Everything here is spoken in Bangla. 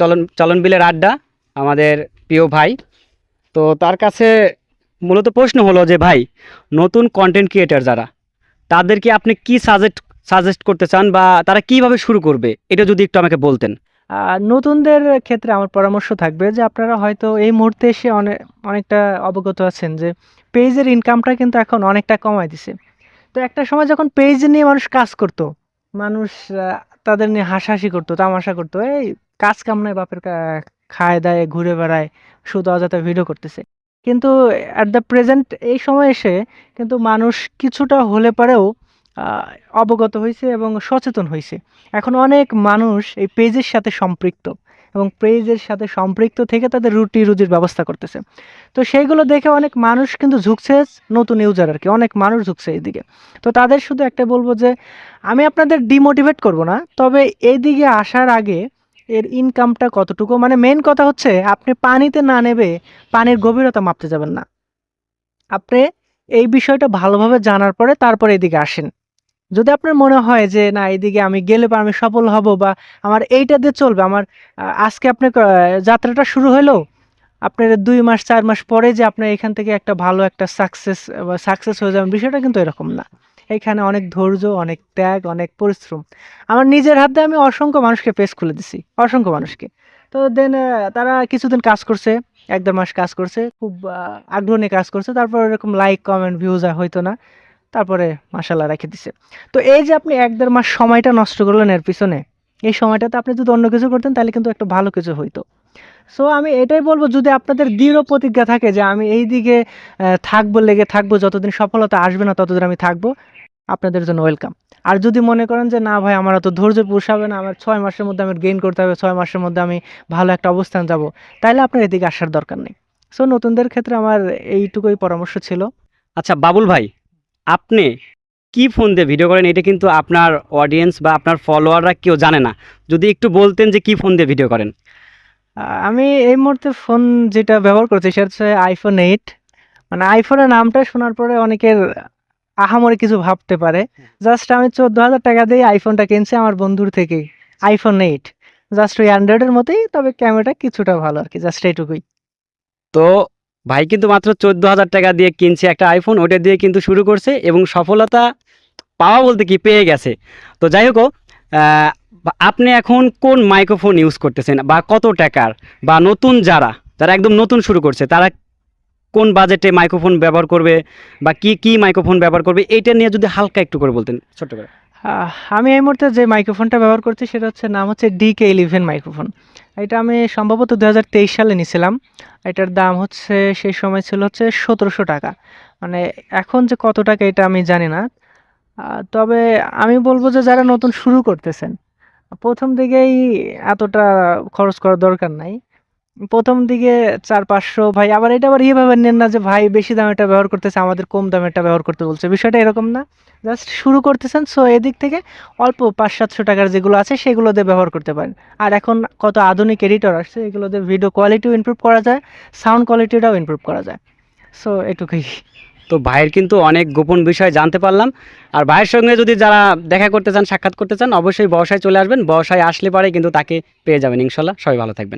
চলন চলন বিলের আড্ডা, আমাদের প্রিয় ভাই। তো তার কাছে মূলত প্রশ্ন হলো যে, ভাই, নতুন কন্টেন্ট ক্রিয়েটার যারা, তাদেরকে আপনি কি সাজেস্ট সাজেস্ট করতে চান বা তারা কীভাবে শুরু করবে? এটা যদি একটু আমাকে বলতেন। নতুনদের ক্ষেত্রে আমার পরামর্শ থাকবে যে, আপনারা হয়তো এই মুহূর্তে এসে অনেক অনেকটা অবগত আছেন যে পেজের ইনকামটা কিন্তু এখন অনেকটা কমায় দিছে। তো একটা সময় যখন পেজ নিয়ে মানুষ কাজ করতো, মানুষ তাদের নিয়ে হাসাহাসি করতো, তামাশা করতো, এই কাজ কাম নাই, বাপের খায় দায়, ঘুরে বেড়ায়, শুধু অযথা ভিডিও করতেছে। কিন্তু অ্যাট দ্য প্রেজেন্ট এই সময় এসে কিন্তু মানুষ কিছুটা হলে পরেও অবগত হয়েছে এবং সচেতন হয়েছে এখন অনেক মানুষ এই পেজের সাথে সম্পৃক্ত এবং পেজের সাথে সম্পৃক্ত থেকে তাদের রুটি রুজির ব্যবস্থা করতেছে। তো সেইগুলো দেখে অনেক মানুষ কিন্তু ঝুঁকছে নতুন ইউজার আর কি, অনেক মানুষ ঝুঁকছে এইদিকে। তো তাদের শুধু একটা বলব যে, আমি আপনাদের ডিমোটিভেট করব না, তবে এইদিকে আসার আগে এর ইনকামটা কতটুকু? মানে মেন কথা হচ্ছে আপনি পানিতে না নেবে পানির গভীরতা মাপতে যাবেন না। আপনি এই বিষয়টা ভালোভাবে জানার পরে তারপরে এদিকে আসেন। যদি আপনার মনে হয় যে না এদিকে আমি গেলে বা আমি সফল হব বা আমার এইটা দিয়ে চলবে আমার আজকে আপনার আহ, যাত্রাটা শুরু হলো আপনার দুই মাস চার মাস পরে যে আপনার এখান থেকে একটা ভালো একটা সাকসেস সাকসেস হয়ে যাবেন বিষয়টা কিন্তু এরকম না। এখানে অনেক ধৈর্য, অনেক ত্যাগ, অনেক পরিশ্রম। আমার নিজের হাতে আমি অসংখ্য মানুষকে পেজ খুলে দিছি, অসংখ্য মানুষকে। তো দেন তারা কিছুদিন কাজ করছে, এক দেড় মাস কাজ করছে, খুব আগ্রহ নিয়ে কাজ করছে, তারপর এরকম লাইক কমেন্ট ভিউজ হইতো না। তারপরে মাসাল্লাহ রেখে দিছে। তো এই যে আপনি এক দেড় মাস সময়টা নষ্ট করলেন এর পিছনে, এই সময়টাতে আপনি যদি অন্য কিছু করতেন তাহলে কিন্তু একটা ভালো কিছু হইতো। সো আমি এটাই বলব, যদি আপনাদের দৃঢ় প্রতিজ্ঞা থাকে যে আমি এই দিকে থাকব, লেগে থাকব, যতদিন সফলতা আসবে না, ততদিন আমি থাকব, আপনাদের জন্য ওয়েলকাম আর যদি মনে করেন যে, না ভাই, আমার অত ধৈর্য পোষাবে না, আমার ছয় মাসের মধ্যে আমি গেইন করতে হবে, ছয় মাসের মধ্যে আমি ভালো একটা অবস্থান যাব তাহলে আপনার এদিকে আসার দরকার নেই। সো নতুনদের ক্ষেত্রে আমার এইটুকুই পরামর্শ ছিল। আচ্ছা বাবুল ভাই, আপনি কি ফোন দিয়ে ভিডিও করেন? এটা কিন্তু আপনার অডিয়েন্স বা আপনার ফলোয়াররা কেউ জানে না। যদি একটু বলতেন যে, কি ফোন দিয়ে ভিডিও করেন? আমি এই মুহূর্তে ফোন যেটা ব্যবহার করছি সেটা হচ্ছে আইফোন এইট মানে আইফোনের নামটা শোনার পরে অনেকের আহামরে কিছু ভাবতে পারে। জাস্ট আমি চোদ্দ হাজার টাকা দিয়ে আইফোনটা কিনছি আমার বন্ধুর থেকে আইফোন এইট জাস্ট ওই অ্যান্ড্রয়েডের মতোই, তবে ক্যামেরাটা কিছুটা ভালো আর কি জাস্ট এইটুকুই। তো ভাই কিন্তু মাত্র চোদ্দ হাজার টাকা দিয়ে কিনছে একটা আইফোন ওটা দিয়ে কিন্তু শুরু করছে এবং সফলতা পাওয়া বলতে কি পেয়ে গেছে। তো যাই হোক আপনি এখন কোন মাইক্রোফোন ইউজ করতেছেন বা কত টাকার বা নতুন যারা যারা একদম নতুন শুরু করছে, তারা কোন বাজেটে মাইক্রোফোন ব্যবহার করবে বা কি কি মাইক্রোফোন ব্যবহার করবে, এইটা নিয়ে যদি হালকা একটু করে বলতেন, ছোট্ট করে। আমি এই মুহূর্তে যে মাইক্রোফোনটা ব্যবহার করছি, সেটা হচ্ছে নাম হচ্ছে ডিকে ইলেভেন মাইক্রোফোন এটা আমি সম্ভবত দু হাজার তেইশ সালে নিয়েছিলাম এটার দাম হচ্ছে, সেই সময় ছিল হচ্ছে সতেরোশো টাকা। মানে এখন যে কত টাকা, এটা আমি জানি না। তবে আমি বলব যে যারা নতুন শুরু করতেছেন প্রথম দিকেই এতটা খরচ করার দরকার নাই। প্রথম দিকে চার পাঁচশো ভাই, আবার এটা আবার ইয়েভাবে নেন না যে, ভাই, বেশি দামেরটা ব্যবহার করতেছে, আমাদের কম দামেরটা ব্যবহার করতে বলছে। বিষয়টা এরকম না। জাস্ট শুরু করতেছেন সো এদিক থেকে অল্প পাঁচ সাতশো টাকার যেগুলো আছে, সেগুলো দিয়ে ব্যবহার করতে পারেন। আর এখন কত আধুনিক এডিটর আসছে, এগুলো দিয়ে ভিডিও কোয়ালিটিও ইমপ্রুভ করা যায় সাউন্ড কোয়ালিটিটাও ইমপ্রুভ করা যায়। সো এটুকুই। তো ভাইয়ের কিন্তু অনেক গোপন বিষয় জানতে পারলাম। আর ভাইয়ের সঙ্গে যদি যারা দেখা করতে চান, সাক্ষাৎ করতে চান, অবশ্যই বসায় চলে আসবেন। বসায় আসলে পরে কিন্তু তাকে পেয়ে যাবেন, ইনশাল্লাহ। সবাই ভালো থাকবেন।